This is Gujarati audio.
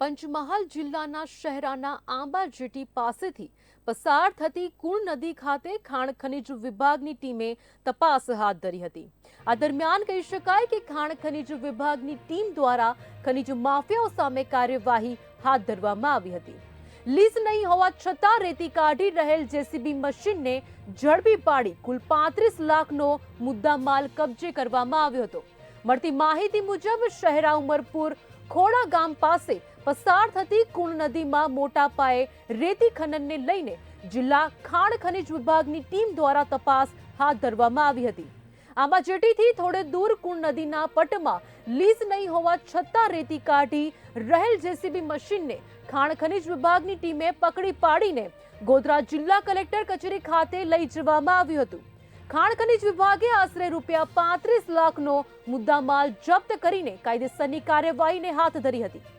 પંચમહાલ જિલ્લાના શહેરાના આંબાજેટી પાસેથી પસાર થતી કુણ નદી ખાતે ખાણ ખનિજ વિભાગની ટીમે તપાસ હાથ ધરી હતી. આ દરમિયાન કહી શકાય કે ખાણ ખનિજ વિભાગની ટીમ દ્વારા ખનિજ માફિયાઓ સામે કાર્યવાહી હાથ ધરવામાં આવી હતી. લીઝ નહીં હોવા છતાં રેતી કાઢી રહેલ જેસીબી મશીનને ઝડપી પાડી કુલ પાંત્રીસ લાખનો મુદ્દામાલ કબજે કરવામાં આવ્યો હતો. મળતી માહિતી મુજબ શહેરા ઉમરપુર ખોડા ગામ પાસે પસાર થતી કુણ નદીમાં મોટા પાયે રેતી ખનનને લઈને જિલ્લા ખાણ ખનિજ વિભાગની ટીમ દ્વારા તપાસ હાથ ધરવામાં આવી હતી. આમાં જેટીથી થોડે દૂર કુણ નદીના પટમાં લીઝ નહીં હોવા છતાં રેતી કાઢી રહેલ જેસીબી મશીનને ખાણ ખનિજ વિભાગની ટીમે પકડી પાડીને ગોધરા જિલ્લા કલેક્ટર કચેરી ખાતે લઈ જવામાં આવ્યું હતું. ખાણ ખનીજ વિભાગે આશરે રૂપિયા પાંત્રીસ લાખનો મુદ્દામાલ જપ્ત કરીને કાયદેસરની કાર્યવાહીને હાથ ધરી હતી.